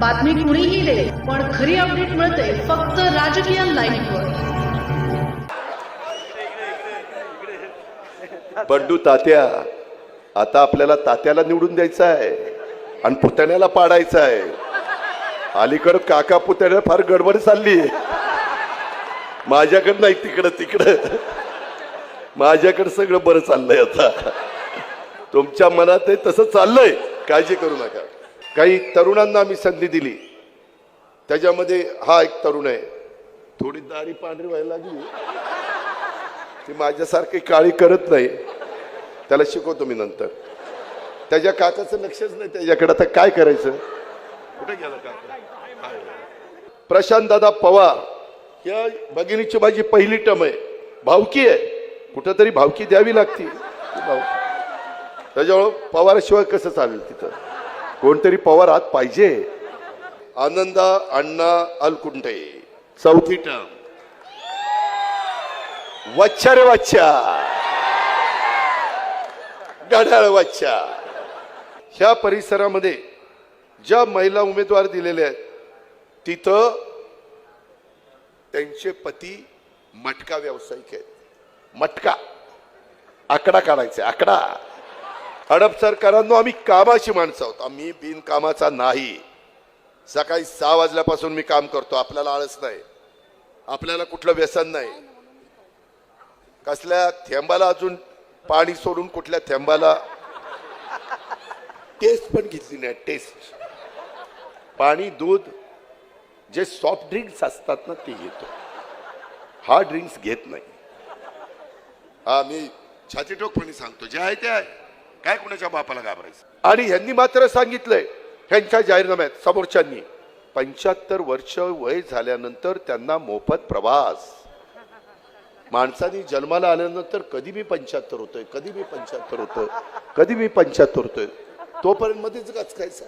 बातमी कुणीही दे पण खरी अपडेट मिळते फक्त राजकीय लाईव्हवर बंडू तात्या आता आपल्याला तात्याला निवडून द्यायचं आहे आणि पुतण्याला पाडायचं आहे. अलीकडं काका पुतण्या फार गडबड चालली माझ्याकडं नाही तिकडं तिकडं. माझ्याकडं सगळं बरं चाललंय आता. तुमच्या मनात आहे तसं चाललंय. काळजी करू नका. काही तरुणांना आम्ही संधी दिली. त्याच्यामध्ये हा एक तरुण आहे. थोडी दाढी पांढरी व्हायला लागली. ती माझ्यासारखी काळी करत नाही. त्याला शिकवतो मी नंतर. त्याच्या काकाचं लक्षच नाही त्याच्याकडे. आता काय करायचं? कुठे गेला काका? प्रशांत दादा पवार. या भगिनीची माझी पहिली टम आहे. भावकी आहे. कुठंतरी भावकी द्यावी लागती. भावकी. त्याच्यामुळं पवाराशिवाय कसं चालेल तिथं? कोणतरी पवार आत पाहिजे. आनंदा अण्णा अलकुंटे. चौथी टर्म वच्छा रे वच्छा गढाळ वच्छा ह्या परिसरामध्ये ज्या महिला उमेदवार दिलेले आहेत तिथं त्यांचे पती मटका व्यावसायिक आहेत. मटका. आकडा काढायचा आकडा. हडप सरकारांनो आम्ही कामाची माणसं आहोत. आम्ही बिनकामाचा नाही. सकाळी सहा वाजल्यापासून मी काम करतो. आपल्याला आळस नाही. आपल्याला कुठलं व्यसन नाही. कसल्या थेंबाला अजून पाणी सोडून कुठल्या थेंबाला? टेस्ट पण घेतली नाही टेस्ट. पाणी दूध जे सॉफ्ट ड्रिंक्स असतात ना ते घेतो. हा ड्रिंक्स घेत नाही. हा मी छातीटोकपणे सांगतो. जे आहे ते आहे. काय कुणाच्या बापाला घाबरायचं? आणि ह्यांनी मात्र सांगितलंय ह्यांच्या जाहीरनाम्यात समोरच्यांनी. पंच्याहत्तर वर्ष वय झाल्यानंतर त्यांना मोफत प्रवास. माणसाने जन्माला आल्यानंतर कधी मी पंच्याहत्तर होतोय कधी मी पंच्याहत्तर होतोय कधी मी पंच्याहत्तर होतोय? तोपर्यंत मध्येच गचकायचं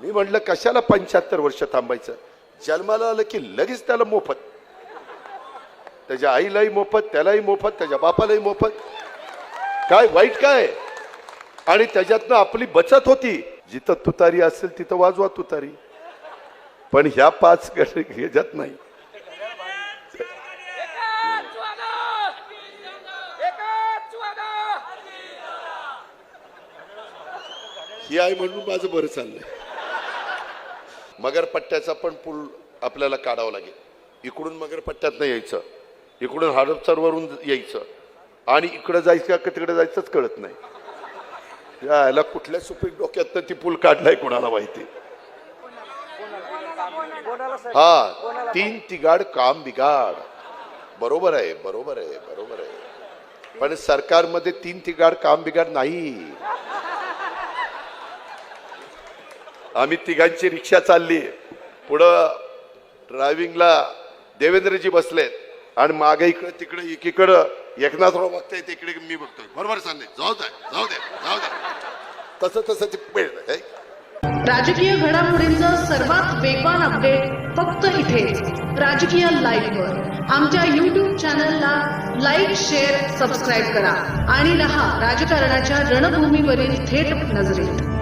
मी म्हटलं कशाला पंच्याहत्तर वर्ष थांबायचं? जन्माला आलं की लगेच त्याला मोफत. त्याच्या आईलाही मोफत त्यालाही मोफत त्याच्या बापालाही मोफत. काय वाईट काय? आणि त्याच्यातनं आपली बचत होती. जिथं तुतारी असेल तिथं वाजवा तुतारी. पण ह्या पाच गट घेत नाही. ही आहे म्हणून माझं बरं चाललंय. मगरपट्ट्याचा पण पूल आपल्याला काढावा लागेल. इकडून मगरपट्ट्यात यायचं. इकडून हडपसरवरून यायचं. आणि इकडं जायचं का तिकडे जायचंच कळत नाही. याला कुठल्या सुपीक डोक्यात ती पूल काढलाय कोणाला माहिती? हा तीन तिगाड काम बिगाड बरोबर आहे बरोबर आहे बरोबर आहे. पण सरकारमध्ये तीन तिगाड काम बिगाड नाही. आम्ही तिघांची रिक्षा चालली. पुढं ड्रायव्हिंगला देवेंद्रजी बसलेत. आणि मागे इकडं तिकडे एकीकडं एकनाथराव बघताय तिकडे मी बघतोय. बरोबर चालले जाऊ दे जाऊ दे जाऊ दे तसं तसं ते पेळ राजकीय घडामोडींचं सर्वात वेगवान अपडेट फक्त इथे राजकीय लाईव्हवर आमच्या युट्यूब चॅनलला लाईक शेअर सबस्क्राईब करा. आणि रहा राजकारणाच्या रणभूमीवरील थेट नजरेत.